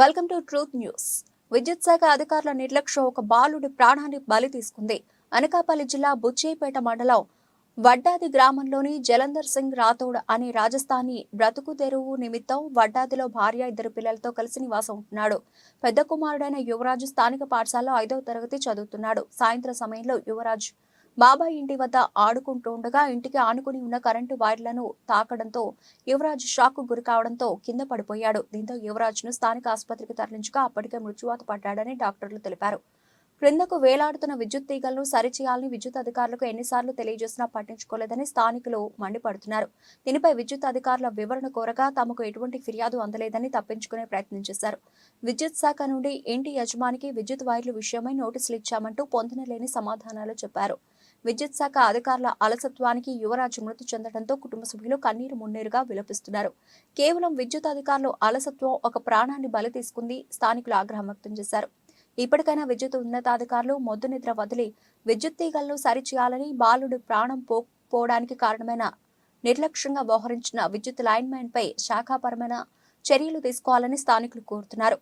Welcome to truth news విద్యుత్ శాఖ అధికారుల నిర్లక్ష్యం ఒక బాలుడి ప్రాణాన్ని బలి తీసుకుంది. అనకాపల్లి జిల్లా బుచ్చేపేట మండలం వడ్డాది గ్రామంలోని జలంధర్ సింగ్ రాథోడ్ అనే రాజస్థానీ బ్రతుకు తెరువు నిమిత్తం వడ్డాదిలో భార్య ఇద్దరు పిల్లలతో కలిసి నివాసం ఉంటున్నాడు. పెద్ద కుమారుడైన యువరాజు స్థానిక పాఠశాలలో ఐదవ తరగతి చదువుతున్నాడు. సాయంత్రం సమయంలో యువరాజ్ బాబాయ్ ఇంటి వద్ద ఆడుకుంటుండగా ఇంటికి ఆనుకుని ఉన్న కరెంటు వైర్లను తాకడంతో యువరాజ్ షాక్ గురి కావడంతో కింద పడిపోయాడు. దీంతో యువరాజ్ను స్థానిక ఆసుపత్రికి తరలించగా అప్పటికే మృత్యువాత పడ్డాడని డాక్టర్లు తెలిపారు. క్రిందకు వేలాడుతున్న విద్యుత్ తీగలను సరిచేయాలని విద్యుత్ అధికారులకు ఎన్నిసార్లు తెలియజేసినా పట్టించుకోలేదని స్థానికులు మండిపడుతున్నారు. దీనిపై విద్యుత్ అధికారుల వివరణ కోరగా తమకు ఎటువంటి ఫిర్యాదు అందలేదని తప్పించుకునే ప్రయత్నం చేశారు. విద్యుత్ శాఖ నుండి ఇంటి యజమానికి విద్యుత్ వైర్లు విషయమై నోటీసులు ఇచ్చామంటూ పొందనలేని సమాధానాలు చెప్పారు. విద్యుత్ శాఖ అధికారుల అలసత్వానికి యువరాజు మృతి చెందడంతో కుటుంబ సభ్యులు కన్నీరు మున్నీరుగా విలపిస్తున్నారు. కేవలం విద్యుత్ అధికారులు అలసత్వం ఒక ప్రాణాన్ని బలి తీసుకుంది స్థానికులు ఆగ్రహం వ్యక్తం చేశారు. ఇప్పటికైనా విద్యుత్ ఉన్నతాధికారులు మొద్దు నిద్ర వదిలి విద్యుత్ తీగలను సరిచేయాలని బాలుడు ప్రాణం పో పోవడానికి కారణమైన నిర్లక్ష్యంగా వ్యవహరించిన విద్యుత్ లైన్మెన్ పై శాఖాపరమైన చర్యలు తీసుకోవాలని స్థానికులు కోరుతున్నారు.